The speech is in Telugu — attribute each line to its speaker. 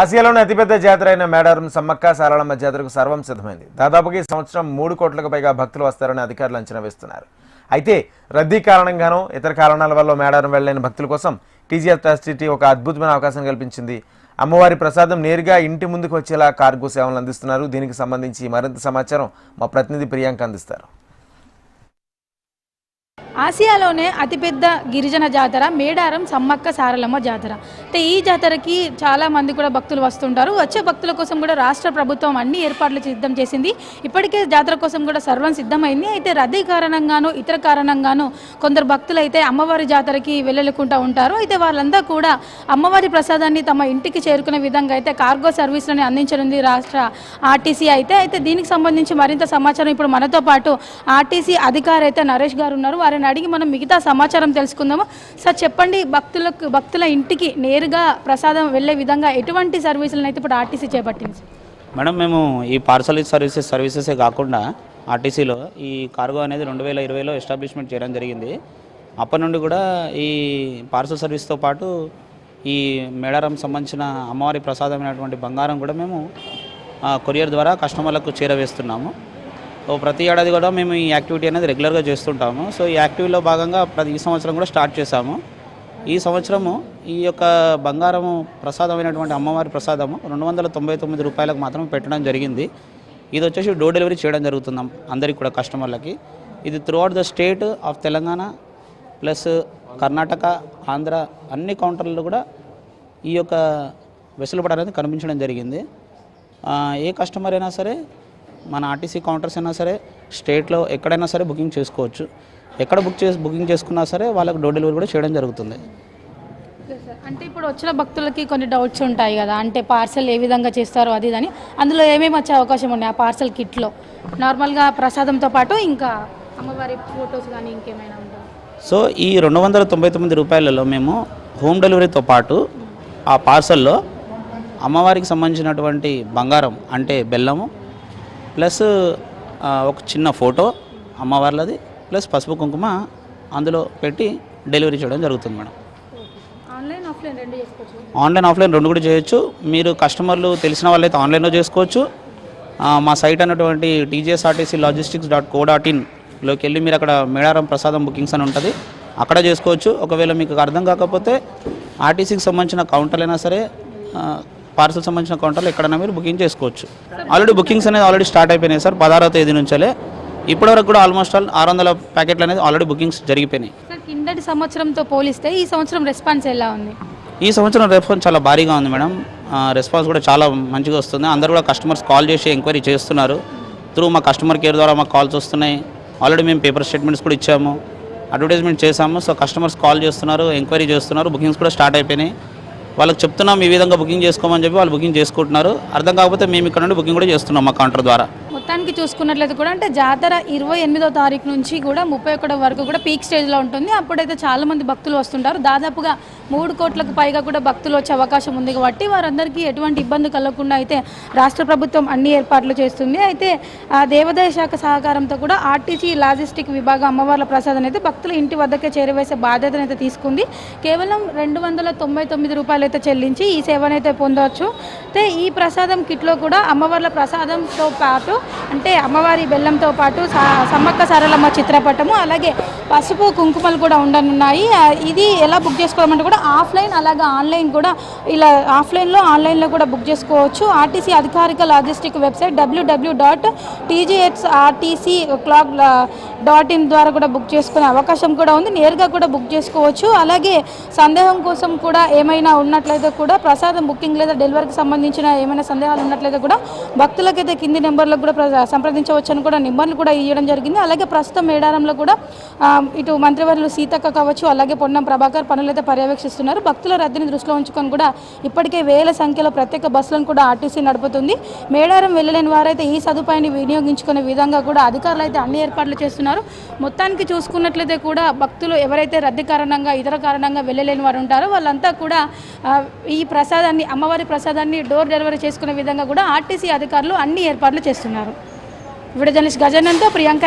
Speaker 1: ఆసియాలోని అతిపెద్ద జాతర అయిన మేడారం సమ్మక్క సారళమ్మ జాతరకు సర్వం సిద్ధమైంది. దాదాపుగా ఈ సంవత్సరం మూడు కోట్లకు పైగా భక్తులు వస్తారని అధికారులు అంచనా వేస్తున్నారు. అయితే రద్దీ కారణంగానో ఇతర కారణాల వల్ల మేడారం వెళ్ళలేని భక్తుల కోసం టీజీఎఫ్ ట్రస్టీ ఒక అద్భుతమైన అవకాశం కల్పించింది. అమ్మవారి ప్రసాదం నేరుగా ఇంటి ముందుకు వచ్చేలా కార్గో సేవలు అందిస్తున్నారు. దీనికి సంబంధించి మరింత సమాచారం మా ప్రతినిధి ప్రియాంక అందిస్తారు.
Speaker 2: ఆసియాలోనే అతిపెద్ద గిరిజన జాతర మేడారం సమ్మక్క సారలమ్మ జాతర. అయితే ఈ జాతరకి చాలా మంది కూడా భక్తులు వస్తుంటారు. వచ్చే భక్తుల కోసం కూడా రాష్ట్ర ప్రభుత్వం అన్ని ఏర్పాట్లు సిద్ధం చేసింది. ఇప్పటికే జాతర కోసం కూడా సర్వం సిద్ధమైంది. అయితే రద్దీ కారణంగాను ఇతర కారణంగాను కొందరు భక్తులు అయితే అమ్మవారి జాతరకి వెళ్ళలేకుండా ఉంటారు. అయితే వాళ్ళంతా కూడా అమ్మవారి ప్రసాదాన్ని తమ ఇంటికి చేరుకునే విధంగా అయితే కార్గో సర్వీసులను అందించనుంది రాష్ట్ర ఆర్టీసీ అయితే. అయితే దీనికి సంబంధించి మరింత సమాచారం ఇప్పుడు మనతో పాటు ఆర్టీసీ అధికారి అయితే నరేష్ గారు ఉన్నారు. వారిని అడిగి మనం మిగతా సమాచారం తెలుసుకుందాము. సార్ చెప్పండి భక్తులకు భక్తుల ఇంటికి నేరుగా ప్రసాదం వెళ్ళే విధంగా ఎటువంటి సర్వీసులను అయితే ఇప్పుడు ఆర్టీసీ చేపట్టింది? సార్?
Speaker 3: మేడం మేము ఈ పార్సల్ సర్వీసెస్ సర్వీసెసే కాకుండా ఆర్టీసీలో ఈ కార్గో అనేది రెండు వేల ఇరవైలో ఎస్టాబ్లిష్మెంట్ చేయడం జరిగింది. అప్పటి నుండి కూడా ఈ పార్సల్ సర్వీస్తో పాటు ఈ మేడారం సంబంధించిన అమ్మవారి ప్రసాదమైనటువంటి బంగారం కూడా మేము ఆ, కొరియర్ ద్వారా కస్టమర్లకు చేరవేస్తున్నాము. సో ప్రతి ఏడాది కూడా మేము ఈ యాక్టివిటీ అనేది రెగ్యులర్గా చేస్తుంటాము. సో ఈ యాక్టివిటీలో భాగంగా ప్రతి ఈ సంవత్సరం కూడా స్టార్ట్ చేశాము. ఈ సంవత్సరము ఈ యొక్క బంగారము ప్రసాదమైనటువంటి అమ్మవారి ప్రసాదము రెండు వందల తొంభై తొమ్మిది రూపాయలకు మాత్రం పెట్టడం జరిగింది. ఇది వచ్చేసి డోర్ డెలివరీ చేయడం జరుగుతుంది అందరికి కూడా కస్టమర్లకి. ఇది throughout the state of Telangana plus Karnataka Andhra అన్ని కౌంటర్లలో కూడా ఈ యొక్క వెసులుబాటు అనేది కనిపించడం జరిగింది. ఏ కస్టమర్ అయినా సరే మన ఆర్టీసీ కౌంటర్స్ అయినా సరే స్టేట్లో ఎక్కడైనా సరే బుకింగ్ చేసుకోవచ్చు. ఎక్కడ బుక్ చేసి బుకింగ్ చేసుకున్నా సరే వాళ్ళకి డోర్ డెలివరీ కూడా చేయడం జరుగుతుంది.
Speaker 2: అంటే ఇప్పుడు వచ్చిన భక్తులకి కొన్ని డౌట్స్ ఉంటాయి కదా అంటే పార్సల్ ఏ విధంగా చేస్తారో అది అని. అందులో ఏమేమి వచ్చే అవకాశం ఉన్నాయి ఆ పార్సల్ కిట్లో? నార్మల్గా ప్రసాదంతో పాటు ఇంకా అమ్మవారి ఫొటోస్ కానీ ఇంకేమైనా
Speaker 3: సో ఈ రెండు వందల తొంభై తొమ్మిది రూపాయలలో మేము హోమ్ డెలివరీతో పాటు ఆ పార్సల్లో అమ్మవారికి సంబంధించినటువంటి బంగారం అంటే బెల్లము ప్లస్ ఒక చిన్న ఫోటో అమ్మవార్లది ప్లస్ పసుపు కుంకుమ అందులో పెట్టి డెలివరీ చేయడం జరుగుతుంది మేడం.
Speaker 2: ఆన్లైన్ ఆఫ్లైన్ రెండు చేసుకోవచ్చు?
Speaker 3: ఆన్లైన్ ఆఫ్లైన్ రెండు కూడా చేయొచ్చు. మీరు కస్టమర్లు తెలిసిన వాళ్ళైతే ఆన్లైన్లో చేసుకోవచ్చు. మా సైట్ అన్నటువంటి TGSRTC logistics dot co dot ఇన్లోకి వెళ్ళి మీరు అక్కడ మేడారం ప్రసాదం బుకింగ్స్ అని ఉంటుంది. అక్కడ చేసుకోవచ్చు. ఒకవేళ మీకు అర్థం కాకపోతే ఆర్టీసీకి సంబంధించిన కౌంటర్లు అయినా సరే పార్సల్ సంబంధించిన కౌంటర్లు ఎక్కడైనా మీరు బుకింగ్ చేసుకోవచ్చు. ఆల్రెడీ బుకింగ్స్ అనేది ఆల్రెడీ స్టార్ట్ అయిపోయినాయి సార్ పదహారవ తేదీ నుంచే ఇప్పటివరకు కూడా ఆల్మోస్ట్ ఆల్ ఆరు వందల ప్యాకెట్లు అనేది ఆల్రెడీ బుకింగ్స్ జరిగిపోయినాయి.
Speaker 2: కిందటి సంవత్సరంతో పోలిస్తే ఈ సంవత్సరం రెస్పాన్స్ ఎలా ఉంది?
Speaker 3: ఈ సంవత్సరం రెస్పాన్స్ చాలా భారీగా ఉంది మేడం. రెస్పాన్స్ కూడా చాలా మంచిగా వస్తుంది. అందరూ కూడా కస్టమర్స్ కాల్ చేసి ఎంక్వైరీ చేస్తున్నారు. త్రూ మా కస్టమర్ కేర్ ద్వారా మాకు కాల్స్ వస్తున్నాయి. ఆల్రెడీ మేము పేపర్ స్టేట్మెంట్స్ కూడా ఇచ్చాము. అడ్వర్టైజ్మెంట్ చేశాము. సో కస్టమర్స్ కాల్ చేస్తున్నారు ఎంక్వైరీ చేస్తున్నారు. బుకింగ్స్ కూడా స్టార్ట్ అయిపోయినాయి. వాళ్ళకి చెప్తున్నాం ఈ విధంగా బుకింగ్ చేసుకోమని చెప్పి వాళ్ళు బుకింగ్ చేసుకుంటున్నారు. అర్థం కాకపోతే మేము ఇక్కడ నుండి బుకింగ్ కూడా చేస్తున్నాం మా కౌంటర్ ద్వారా.
Speaker 2: మొత్తానికి చూసుకున్నట్లయితే కూడా అంటే జాతర ఇరవై ఎనిమిదో తారీఖు నుంచి కూడా ముప్పై ఒకటో వరకు కూడా పీక్ స్టేజ్లో ఉంటుంది. అప్పుడైతే చాలామంది భక్తులు వస్తుంటారు. దాదాపుగా మూడు కోట్లకు పైగా కూడా భక్తులు వచ్చే అవకాశం ఉంది కాబట్టి వారందరికీ ఎటువంటి ఇబ్బంది కలగకుండా అయితే రాష్ట్ర ప్రభుత్వం అన్ని ఏర్పాట్లు చేస్తుంది. అయితే ఆ దేవాదాయ శాఖ సహకారంతో కూడా ఆర్టీసీ లాజిస్టిక్ విభాగం అమ్మవార్ల ప్రసాదం అయితే భక్తుల ఇంటి వద్దకే చేరవేసే బాధ్యతను అయితే తీసుకుంది. కేవలం రెండు వందల తొంభై తొమ్మిది రూపాయలు అయితే చెల్లించి ఈ సేవనైతే పొందవచ్చు. అయితే ఈ ప్రసాదం కిట్లో కూడా అమ్మవార్ల ప్రసాదంతో పాటు అంటే అమ్మవారి బెల్లంతో పాటు సా- సమ్మక్క సారలమ్మ చిత్రపటము అలాగే పసుపు కుంకుమలు కూడా ఉండనున్నాయి. ఇది ఎలా బుక్ చేసుకోవాలంటే కూడా ఆఫ్లైన్ అలాగే ఆన్లైన్ కూడా ఇలా ఆఫ్లైన్లో ఆన్లైన్లో కూడా బుక్ చేసుకోవచ్చు. ఆర్టీసీ అధికారిక logistic website WWW dot TGH RTC clock dot in ద్వారా కూడా బుక్ చేసుకునే అవకాశం కూడా ఉంది. నేరుగా కూడా బుక్ చేసుకోవచ్చు. అలాగే సందేహం కోసం కూడా ఏమైనా ఉన్నట్లయితే కూడా ప్రసాదం బుకింగ్ లేదా డెలివరీకి సంబంధించిన ఏమైనా సందేహాలు ఉన్నట్లయితే కూడా భక్తులకైతే కింది నెంబర్లకు కూడా ప్ర- సంప్రదించవచ్చని కూడా నిబంధనలు కూడా ఇవ్వడం జరిగింది. అలాగే ప్రస్తుతం మేడారంలో కూడా ఇటు మంత్రివర్యులు సీతక్క కావచ్చు అలాగే పొన్నం ప్రభాకర్ పనులైతే పర్యవేక్షిస్తున్నారు. భక్తుల రద్దీని దృష్టిలో ఉంచుకొని కూడా ఇప్పటికే వేల సంఖ్యలో ప్రత్యేక బస్సులను కూడా ఆర్టీసీ నడుపుతుంది. మేడారం వెళ్ళలేని వారైతే ఈ సదుపాయాన్ని వినియోగించుకునే విధంగా కూడా అధికారులు అయితే అన్ని ఏర్పాట్లు చేస్తున్నారు. మొత్తానికి చూసుకున్నట్లయితే కూడా భక్తులు ఎవరైతే రద్దీ కారణంగా ఇతర కారణంగా వెళ్ళలేని వారు ఉంటారో వాళ్ళంతా కూడా ఈ ప్రసాదాన్ని అమ్మవారి ప్రసాదాన్ని డోర్ డెలివరీ చేసుకునే విధంగా కూడా ఆర్టీసీ అధికారులు అన్ని ఏర్పాట్లు చేస్తున్నారు. Video journalist గజానంతో Priyanka